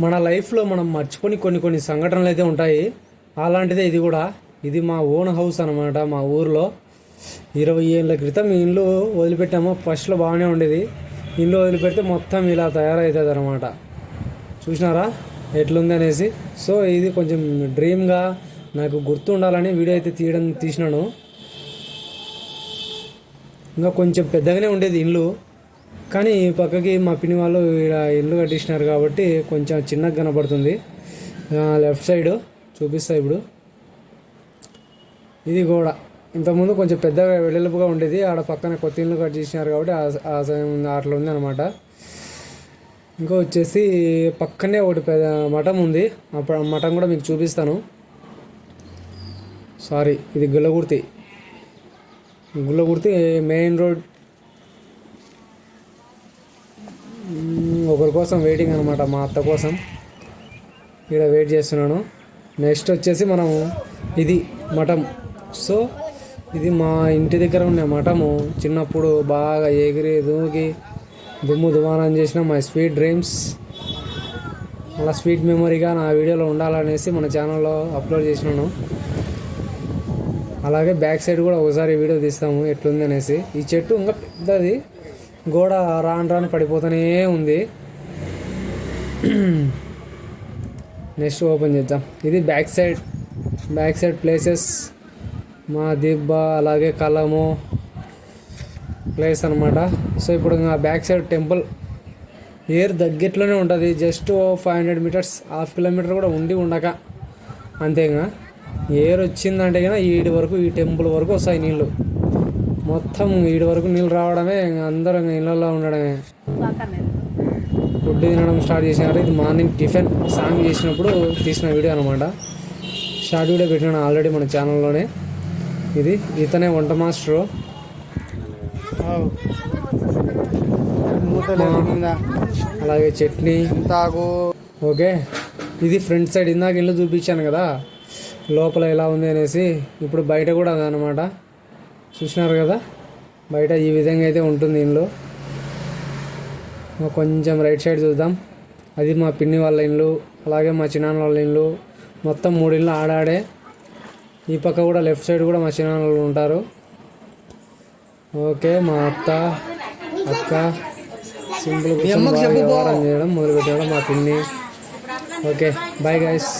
మన లైఫ్లో మనం మర్చిపోని కొన్ని కొన్ని సంఘటనలు అయితే ఉంటాయి. అలాంటిదే ఇది కూడా. ఇది మా ఓన్ హౌస్ అనమాట మా ఊర్లో. ఇరవై ఏళ్ళ క్రితం ఈ ఇల్లు వదిలిపెట్టాము. ఫస్ట్లో బాగానే ఉండేది. ఇల్లు వదిలిపెడితే మొత్తం ఇలా తయారవుతుంది అనమాట చూసినారా? ఎట్లుంది అనేసి. సో ఇది కొంచెం డ్రీమ్గా నాకు గుర్తుండాలని వీడియో అయితే తీయడం తీసినాను. ఇంకా కొంచెం పెద్దగానే ఉండేది ఇల్లు. కానీ పక్కకి మా పిన్ని వాళ్ళు ఇక్కడ ఇల్లు కట్టించినారు కాబట్టి కొంచెం చిన్నగా కనపడుతుంది. లెఫ్ట్ సైడ్ చూపిస్తా ఇప్పుడు. ఇది గోడ. ఇంతకుముందు కొంచెం పెద్దగా వెడల్పుగా ఉండేది. ఆడ పక్కన కొత్త ఇల్లు కట్ చేసినారు కాబట్టి ఆ- సమయం ఉంది అట్లా ఉంది అనమాట ఇంకా వచ్చేసి పక్కనే ఒకటి పెద్ద మఠం ఉంది. అప్పుడు ఆ మఠం కూడా మీకు చూపిస్తాను. సారీ ఇది గుల్లగుర్తి. గుల్లగుర్తి మెయిన్ రోడ్ ఒకరి కోసం వెయిటింగ్ అనమాట మా అత్త కోసం. ఇక్కడ వెయిట్ చేస్తున్నాను. నెక్స్ట్ వచ్చేసి మనం ఇది మఠం సో ఇది మా ఇంటి దగ్గర ఉన్న మఠము చిన్నప్పుడు బాగా ఎగిరి దూకి దుమ్ము దుమానం చేసిన మై స్వీట్ డ్రీమ్స్ అలా స్వీట్ మెమరీగా నా వీడియోలో ఉండాలనేసి మన ఛానల్లో అప్లోడ్ చేసినాను. అలాగే బ్యాక్ సైడ్ కూడా ఒకసారి వీడియో తీస్తాము ఎట్లుంది అనేసి. ఈ చెట్టు ఇంకా పెద్దది. గోడ రాను రాను పడిపోతూనే ఉంది. నెక్స్ట్ ఓపెన్ చేద్దాం. ఇది back side back side places మా దిబ్బ అలాగే కలము ప్లేస్ అనమాట సో ఇప్పుడు బ్యాక్ సైడ్ టెంపుల్ ఏర్ దగ్గరలోనే ఉంటుంది. Just five hundred metres half kilometre కూడా ఉండి ఉండక. అంతేగా ఏర్ వచ్చిందంటే కనుక ఈడి వరకు ఈ టెంపుల్ వరకు వస్తాయి నీళ్ళు. మొత్తం ఈడి వరకు నీళ్ళు రావడమే అందరం అందరూ ఇళ్ళల్లో ఉండడమే. ఫుడ్ తినడం స్టార్ట్ చేసినారు. ఇది మార్నింగ్ టిఫిన్ సాంగ్ చేసినప్పుడు తీసిన వీడియో అనమాట షార్ట్ వీడియో పెట్టినాను ఆల్రెడీ మన ఛానల్లోనే. ఇది ఇతనే వంట మాస్టరు. అలాగే చట్నీ. తాగు. ఓకే. ఇది ఫ్రంట్ సైడ్ ఇందాక ఇల్లు చూపించాను కదా. లోపల ఎలా ఉంది అనేసి ఇప్పుడు బయట కూడా అదనమాట. చూసినారు కదా? బయట ఈ విధంగా అయితే ఉంటుంది ఇల్లు కొంచెం రైట్ సైడ్ చూద్దాం. అది మా పిన్ని వాళ్ళ ఇల్లు అలాగే మా చిన్నాన్న వాళ్ళ ఇల్లు. మొత్తం మూడు ఇల్లు ఆడాడే. ఈ పక్క కూడా లెఫ్ట్ సైడ్ కూడా మా చిన్నాన్న వాళ్ళు ఉంటారు. ఓకే మా అత్త అక్క సింపుల్ వ్యవహారం చేయడం మొదలు పెట్టడం మా పిన్ని. Okay bye guys